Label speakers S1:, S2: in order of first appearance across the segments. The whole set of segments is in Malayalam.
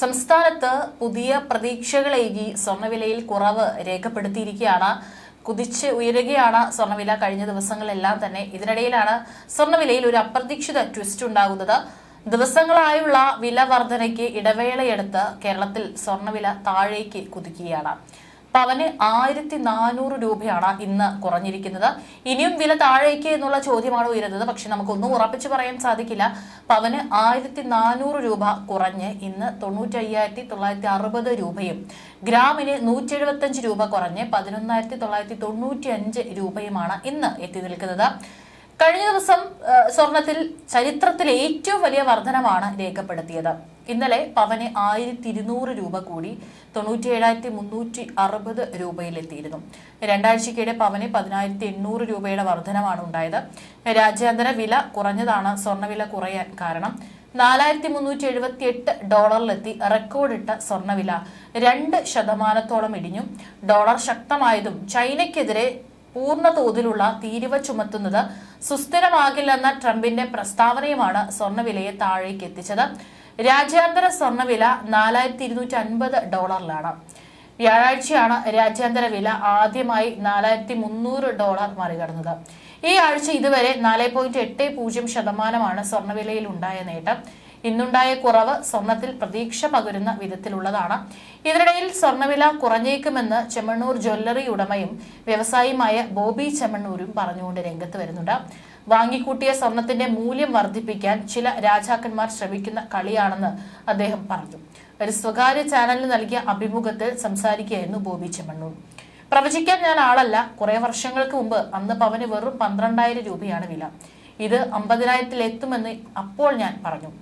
S1: സംസ്ഥാനത്ത് പുതിയ പ്രതീക്ഷകളേകി സ്വർണവിലയിൽ കുറവ് രേഖപ്പെടുത്തിയിരിക്കുകയാണ്. കുതിച്ച് ഉയരുകയാണ് സ്വർണവില കഴിഞ്ഞ ദിവസങ്ങളെല്ലാം തന്നെ ഇതിനിടയിലാണ് സ്വർണവിലയിൽ ഒരു അപ്രതീക്ഷിത ട്വിസ്റ്റ് ഉണ്ടാകുന്നത്. ദിവസങ്ങളായുള്ള വില വർധനയ്ക്ക് ഇടവേളയെടുത്ത് കേരളത്തിൽ സ്വർണവില താഴേക്ക് കുതിക്കുകയാണ്. പവന് ആയിരത്തി നാനൂറ് രൂപയാണ് ഇന്ന് കുറഞ്ഞിരിക്കുന്നത്. ഇനിയും വില താഴേക്ക് എന്നുള്ള ചോദ്യമാണ് ഉയരുന്നത്. പക്ഷെ നമുക്കൊന്നും ഉറപ്പിച്ചു പറയാൻ സാധിക്കില്ല. പവന് ആയിരത്തി നാനൂറ് രൂപ കുറഞ്ഞ് ഇന്ന് തൊണ്ണൂറ്റി അയ്യായിരത്തി തൊള്ളായിരത്തി അറുപത് രൂപയും ഗ്രാമിന് നൂറ്റി എഴുപത്തഞ്ച് രൂപ കുറഞ്ഞ് പതിനൊന്നായിരത്തി തൊള്ളായിരത്തി തൊണ്ണൂറ്റി അഞ്ച് രൂപയുമാണ് ഇന്ന് എത്തി നിൽക്കുന്നത്. കഴിഞ്ഞ ദിവസം സ്വർണത്തിൽ ചരിത്രത്തിലെ ഏറ്റവും വലിയ വർധനമാണ് രേഖപ്പെടുത്തിയത്. ഇന്നലെ പവന് ആയിരത്തി ഇരുന്നൂറ് രൂപ കൂടി തൊണ്ണൂറ്റി ഏഴായിരത്തി മുന്നൂറ്റി അറുപത് രൂപയിലെത്തിയിരുന്നു. രണ്ടാഴ്ചക്കിടെ പവന് പതിനായിരത്തി എണ്ണൂറ് രൂപയുടെ വർധനമാണ് ഉണ്ടായത്. രാജ്യാന്തര വില കുറഞ്ഞതാണ് സ്വർണവില കുറയാൻ കാരണം. നാലായിരത്തി മുന്നൂറ്റി എഴുപത്തി എട്ട് ഡോളറിലെത്തി റെക്കോർഡിട്ട സ്വർണവില രണ്ട് ശതമാനത്തോളം ഇടിഞ്ഞു. ഡോളർ ശക്തമായതും ചൈനയ്ക്കെതിരെ പൂർണ തോതിലുള്ള തീരുവ ചുമത്തുന്നത് സുസ്ഥിരമാകില്ലെന്ന ട്രംപിന്റെ പ്രസ്താവനയുമാണ് സ്വർണവിലയെ താഴേക്ക് എത്തിച്ചത്. രാജ്യാന്തര സ്വർണവില നാലായിരത്തി ഇരുന്നൂറ്റി അൻപത് ഡോളറിലാണ്. വ്യാഴാഴ്ചയാണ് രാജ്യാന്തര വില ആദ്യമായി നാലായിരത്തി മുന്നൂറ് ഡോളർ മറികടന്നത്. ഈ ആഴ്ച ഇതുവരെ നാല് പോയിന്റ് എട്ട് പൂജ്യം ശതമാനമാണ് സ്വർണവിലയിൽ ഉണ്ടായ നേട്ടം. ഇന്നുണ്ടായ കുറവ് സ്വർണത്തിൽ പ്രതീക്ഷ പകരുന്ന വിധത്തിലുള്ളതാണ്. ഇതിനിടയിൽ സ്വർണവില കുറഞ്ഞേക്കുമെന്ന് ചെമ്മണ്ണൂർ ജ്വല്ലറി ഉടമയും വ്യവസായിയുമായ ബോബി ചെമ്മണ്ണൂരും പറഞ്ഞുകൊണ്ട് രംഗത്ത് വരുന്നുണ്ട്. വാങ്ങിക്കൂട്ടിയ സ്വർണത്തിന്റെ മൂല്യം വർദ്ധിപ്പിക്കാൻ ചില രാജാക്കന്മാർ ശ്രമിക്കുന്ന കളിയാണെന്ന് അദ്ദേഹം പറഞ്ഞു. ഒരു സ്വകാര്യ ചാനലിന് നൽകിയ അഭിമുഖത്തിൽ സംസാരിക്കുകയായിരുന്നു ബോബി ചെമ്മണ്ണൂർ. പ്രവചിക്കാൻ ഞാൻ ആളല്ല. കുറെ വർഷങ്ങൾക്ക് മുമ്പ് അന്ന് പവന് വെറും പന്ത്രണ്ടായിരം രൂപയാണ് വില. ഇത് അമ്പതിനായിരത്തിൽ എത്തുമെന്ന് അപ്പോൾ ഞാൻ പറഞ്ഞു.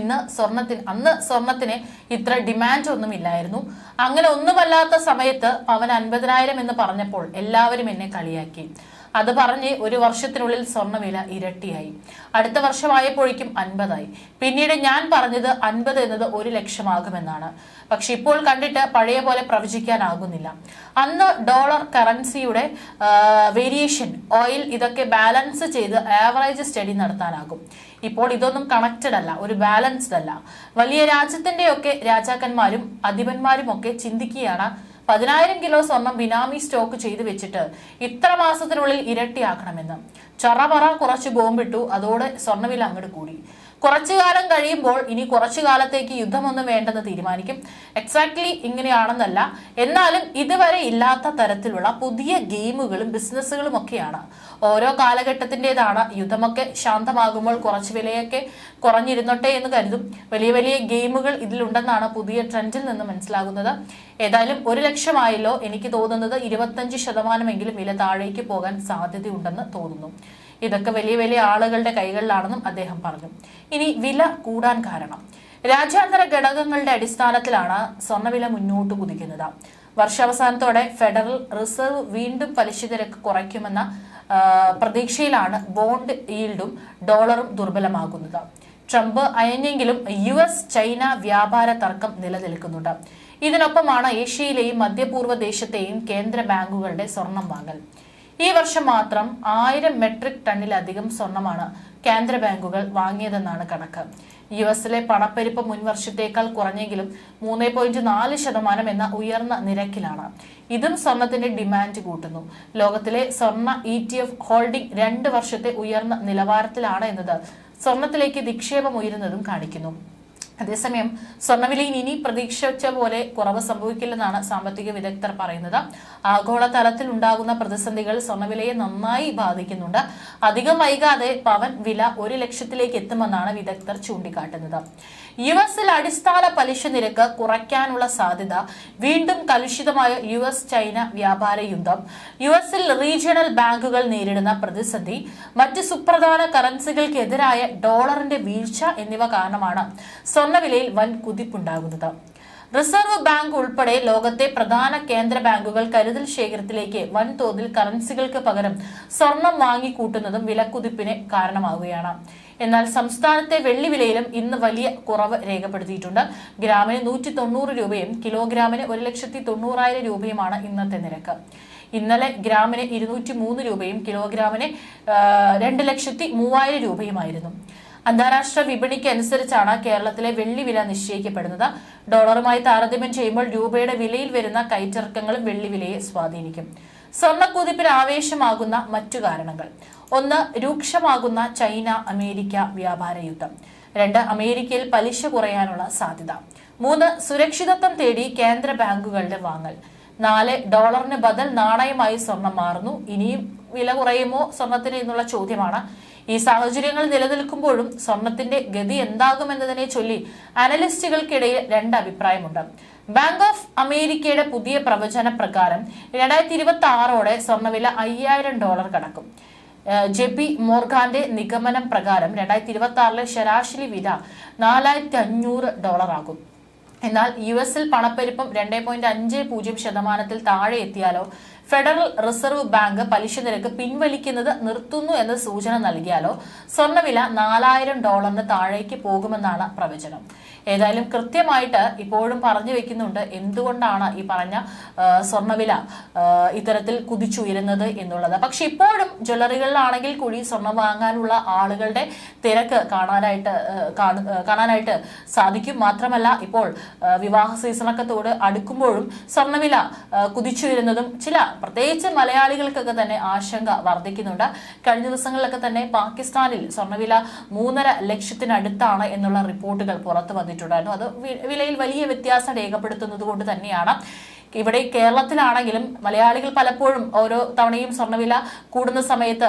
S1: ഇന്ന് സ്വർണത്തിന് അന്ന് സ്വർണത്തിന് ഇത്ര ഡിമാൻഡ് ഒന്നും ഇല്ലായിരുന്നു. അങ്ങനെ ഒന്നുമല്ലാത്ത സമയത്ത് പവൻ അൻപതിനായിരം എന്ന് പറഞ്ഞപ്പോൾ എല്ലാവരും എന്നെ കളിയാക്കി. അത് പറഞ്ഞ് ഒരു വർഷത്തിനുള്ളിൽ സ്വർണവില ഇരട്ടിയായി. അടുത്ത വർഷമായപ്പോഴേക്കും അൻപതായി. പിന്നീട് ഞാൻ പറഞ്ഞത് അൻപത് എന്നത് ഒരു ലക്ഷമാകുമെന്നാണ്. പക്ഷെ ഇപ്പോൾ കണ്ടിട്ട് പഴയ പോലെ പ്രവചിക്കാനാകുന്നില്ല. അന്ന് ഡോളർ കറൻസിയുടെ വേരിയേഷൻ ഓയിൽ ഇതൊക്കെ ബാലൻസ് ചെയ്ത് ആവറേജ് സ്റ്റഡി നടത്താനാകും. ഇപ്പോൾ ഇതൊന്നും കണക്റ്റഡ് അല്ല ഒരു ബാലൻസ്ഡ് അല്ല. വലിയ രാജ്യത്തിന്റെയൊക്കെ രാജാക്കന്മാരും അധിപന്മാരും ഒക്കെ ചിന്തിക്കുകയാണ് പതിനായിരം കിലോ സ്വർണം ബിനാമി സ്റ്റോക്ക് ചെയ്തു വെച്ചിട്ട് ഇത്ര മാസത്തിനുള്ളിൽ ഇരട്ടിയാക്കണമെന്ന്. ചറപറ കുറച്ച് ബോംബിട്ടു അതോടെ സ്വർണവില അങ്ങോട്ട് കൂടി. കുറച്ചു കാലം കഴിയുമ്പോൾ ഇനി കുറച്ചു കാലത്തേക്ക് യുദ്ധമൊന്നും വേണ്ടെന്ന് തീരുമാനിക്കും. എക്സാക്ട്ലി ഇങ്ങനെയാണെന്നല്ല. എന്നാലും ഇതുവരെ ഇല്ലാത്ത തരത്തിലുള്ള പുതിയ ഗെയിമുകളും ബിസിനസ്സുകളും ഒക്കെയാണ്. ഓരോ കാലഘട്ടത്തിന്റെതാണ് യുദ്ധമൊക്കെ ശാന്തമാകുമ്പോൾ കുറച്ച് വിലയൊക്കെ കുറഞ്ഞിരുന്നോട്ടെ എന്ന് കരുതും. വലിയ വലിയ ഗെയിമുകൾ ഇതിലുണ്ടെന്നാണ് പുതിയ ട്രെൻഡിൽ നിന്ന് മനസ്സിലാകുന്നത്. ഏതായാലും ഒരു ലക്ഷമായല്ലോ എനിക്ക് തോന്നുന്നത് ഇരുപത്തഞ്ച് ശതമാനമെങ്കിലും വില താഴേക്ക് പോകാൻ സാധ്യതയുണ്ടെന്ന് തോന്നുന്നു. ഇതൊക്കെ വലിയ വലിയ ആളുകളുടെ കൈകളിലാണെന്നും അദ്ദേഹം പറഞ്ഞു. ഇനി വില കൂടാൻ കാരണം. രാജ്യാന്തര ഘടകങ്ങളുടെ അടിസ്ഥാനത്തിലാണ് സ്വർണവില മുന്നോട്ട് കുതിക്കുന്നത്. വർഷാവസാനത്തോടെ ഫെഡറൽ റിസർവ് വീണ്ടും പലിശ നിരക്ക് കുറയ്ക്കുമെന്ന പ്രതീക്ഷയിലാണ് ബോണ്ട് ഈൽഡും ഡോളറും ദുർബലമാകുന്നത്. ട്രംപ് അയഞ്ഞെങ്കിലും യു എസ് ചൈന വ്യാപാര തർക്കം നിലനിൽക്കുന്നുണ്ട്. ഇതിനൊപ്പമാണ് ഏഷ്യയിലെയും മധ്യപൂർവ ദേശത്തെയും കേന്ദ്ര ബാങ്കുകളുടെ സ്വർണം വാങ്ങൽ. ഈ വർഷം മാത്രം ആയിരം മെട്രിക് ടണ്ണിലധികം സ്വർണമാണ് കേന്ദ്ര ബാങ്കുകൾ വാങ്ങിയതെന്നാണ് കണക്ക്. യു എസിലെ പണപ്പെരുപ്പ് മുൻ വർഷത്തേക്കാൾ കുറഞ്ഞെങ്കിലും മൂന്ന് പോയിന്റ് നാല് ശതമാനം എന്ന ഉയർന്ന നിരക്കിലാണ്. ഇതും സ്വർണത്തിന്റെ ഡിമാൻഡ് കൂട്ടുന്നു. ലോകത്തിലെ സ്വർണ ഇ ടി എഫ് ഹോൾഡിംഗ് രണ്ട് വർഷത്തെ ഉയർന്ന നിലവാരത്തിലാണ് എന്നത് സ്വർണത്തിലേക്ക് നിക്ഷേപം ഉയരുന്നതും കാണിക്കുന്നു. അതേസമയം സ്വർണവിലയിൽ ഇനി പ്രതീക്ഷിച്ച പോലെ കുറവ് സംഭവിക്കില്ലെന്നാണ് സാമ്പത്തിക വിദഗ്ധർ പറയുന്നത്. ആഗോളതലത്തിൽ ഉണ്ടാകുന്ന പ്രതിസന്ധികൾ സ്വർണവിലയെ നന്നായി ബാധിക്കുന്നുണ്ട്. അധികം വൈകാതെ പവൻ വില ഒരു ലക്ഷത്തിലേക്ക് എത്തുമെന്നാണ് വിദഗ്ധർ ചൂണ്ടിക്കാട്ടുന്നത്. യു എസിൽ അടിസ്ഥാന പലിശ നിരക്ക് കുറയ്ക്കാനുള്ള സാധ്യത വീണ്ടും കലുഷിതമായ യു എസ് ചൈന വ്യാപാര യുദ്ധം യു എസിൽ റീജിയണൽ ബാങ്കുകൾ നേരിടുന്ന പ്രതിസന്ധി മറ്റ് സുപ്രധാന കറൻസികൾക്കെതിരായ ഡോളറിന്റെ വീഴ്ച എന്നിവ കാരണമാണ് സ്വർണവിലയിൽ വൻ കുതിപ്പുണ്ടാകുന്നത്. റിസർവ് ബാങ്ക് ഉൾപ്പെടെ ലോകത്തെ പ്രധാന കേന്ദ്ര ബാങ്കുകൾ കരുതൽ ശേഖരത്തിലേക്ക് വൻതോതിൽ കറൻസികൾക്ക് പകരം സ്വർണം വാങ്ങിക്കൂട്ടുന്നതും വിലക്കുതിപ്പിന് കാരണമാവുകയാണ്. എന്നാൽ സംസ്ഥാനത്തെ വെള്ളി വിലയിലും ഇന്ന് വലിയ കുറവ് രേഖപ്പെടുത്തിയിട്ടുണ്ട്. ഗ്രാമിന് നൂറ്റി തൊണ്ണൂറ് രൂപയും കിലോഗ്രാമിന് ഒരു ലക്ഷത്തി തൊണ്ണൂറായിരം രൂപയുമാണ് ഇന്നത്തെ നിരക്ക്. ഇന്നലെ ഗ്രാമിന് ഇരുന്നൂറ്റി മൂന്ന് രൂപയും കിലോഗ്രാമിന് രണ്ട് ലക്ഷത്തി മൂവായിരം രൂപയുമായിരുന്നു. അന്താരാഷ്ട്ര വിപണിക്ക് അനുസരിച്ചാണ് കേരളത്തിലെ വെള്ളി വില നിശ്ചയിക്കപ്പെടുന്നത്. ഡോളറുമായി താരതമ്യം ചെയ്യുമ്പോൾ രൂപയുടെ വിലയിൽ വരുന്ന കയറ്റിറക്കങ്ങളും വെള്ളി വിലയെ സ്വാധീനിക്കും. സ്വർണക്കുതിപ്പിന് ആവേശമാകുന്ന മറ്റു കാരണങ്ങൾ. ഒന്ന് രൂക്ഷമാകുന്ന ചൈന അമേരിക്ക വ്യാപാര യുദ്ധം. രണ്ട് അമേരിക്കയിൽ പലിശ കുറയാനുള്ള സാധ്യത. മൂന്ന് സുരക്ഷിതത്വം തേടി കേന്ദ്ര ബാങ്കുകളുടെ വാങ്ങൽ. നാല് ഡോളറിന് ബദൽ നാണയമായി സ്വർണം മാറുന്നു. ഇനിയും വില കുറയുമോ സ്വർണത്തിന് എന്നുള്ള ചോദ്യമാണ് ഈ സാഹചര്യങ്ങൾ നിലനിൽക്കുമ്പോഴും സ്വർണത്തിന്റെ ഗതി എന്താകുമെന്നതിനെ ചൊല്ലി അനലിസ്റ്റുകൾക്കിടയിൽ രണ്ട് അഭിപ്രായമുണ്ട്. ബാങ്ക് ഓഫ് അമേരിക്കയുടെ പുതിയ പ്രവചന പ്രകാരം രണ്ടായിരത്തി ഇരുപത്തി ആറോടെ സ്വർണവില അയ്യായിരം ഡോളർ കടക്കും. ജെ പി മോർഗാന്റെ നിഗമനം പ്രകാരം രണ്ടായിരത്തി ഇരുപത്തി ആറിലെ ശരാശരി വില നാലായിരത്തി അഞ്ഞൂറ് ആകും. എന്നാൽ യു എസിൽ പണപ്പെരുപ്പം രണ്ടേ പോയിന്റ് അഞ്ച് പൂജ്യം ശതമാനത്തിൽ താഴെ എത്തിയാലോ ഫെഡറൽ റിസർവ് ബാങ്ക് പലിശ നിരക്ക് പിൻവലിക്കുന്നത് നിർത്തുന്നു എന്ന സൂചന നൽകിയാലോ സ്വർണവില നാലായിരം ഡോളറിന് താഴേക്ക് പോകുമെന്നാണ് പ്രവചനം. ഏതായാലും കൃത്യമായിട്ട് ഇപ്പോഴും പറഞ്ഞു വെക്കുന്നുണ്ട് എന്തുകൊണ്ടാണ് ഈ പറഞ്ഞ സ്വർണവില ഇത്തരത്തിൽ കുതിച്ചുയരുന്നത് എന്നുള്ളത്. പക്ഷെ ഇപ്പോഴും ജ്വല്ലറികളിലാണെങ്കിൽ കൂടി സ്വർണം വാങ്ങാനുള്ള ആളുകളുടെ തിരക്ക് കാണാനായിട്ട് കാണാനായിട്ട് സാധിക്കും. മാത്രമല്ല ഇപ്പോൾ വിവാഹ സീസണൊക്കെ തോട് അടുക്കുമ്പോഴും സ്വർണവില കുതിച്ചുയരുന്നതും ചില പ്രത്യേകിച്ച് മലയാളികൾക്കൊക്കെ തന്നെ ആശങ്ക വർദ്ധിക്കുന്നുണ്ട്. കഴിഞ്ഞ ദിവസങ്ങളിലൊക്കെ തന്നെ പാകിസ്ഥാനിൽ സ്വർണവില മൂന്നര ലക്ഷത്തിനടുത്താണ് എന്നുള്ള റിപ്പോർട്ടുകൾ പുറത്തു വന്നിട്ടുണ്ടായിരുന്നു അത് വിലയിൽ വലിയ വ്യത്യാസം രേഖപ്പെടുത്തുന്നത് കൊണ്ട് തന്നെയാണ്. ഇവിടെ കേരളത്തിലാണെങ്കിലും മലയാളികൾ പലപ്പോഴും ഓരോ തവണയും സ്വർണവില കൂടുന്ന സമയത്ത്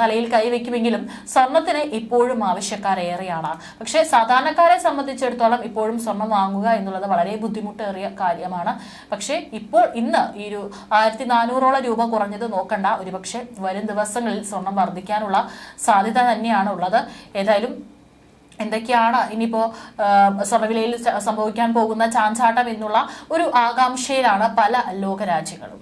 S1: തലയിൽ കൈവയ്ക്കുമെങ്കിലും സ്വർണത്തിന് ഇപ്പോഴും ആവശ്യക്കാരേറെയാണ്. പക്ഷേ സാധാരണക്കാരെ സംബന്ധിച്ചിടത്തോളം ഇപ്പോഴും സ്വർണം വാങ്ങുക എന്നുള്ളത് വളരെ ബുദ്ധിമുട്ടേറിയ കാര്യമാണ്. പക്ഷേ ഇപ്പോൾ ഇന്ന് ഈ ഒരു ആയിരത്തി നാനൂറോളം രൂപ കുറഞ്ഞത് നോക്കണ്ട. ഒരുപക്ഷെ വരും ദിവസങ്ങളിൽ സ്വർണം വർദ്ധിക്കാനുള്ള സാധ്യത തന്നെയാണ് ഉള്ളത് ഏതായാലും എന്തൊക്കെയാണ് ഇനിയിപ്പോ സ്വർണവിലയിൽ സംഭവിക്കാൻ പോകുന്ന ചാഞ്ചാട്ടം എന്നുള്ള ഒരു ആകാംക്ഷയിലാണ് പല ലോകരാജ്യങ്ങളും.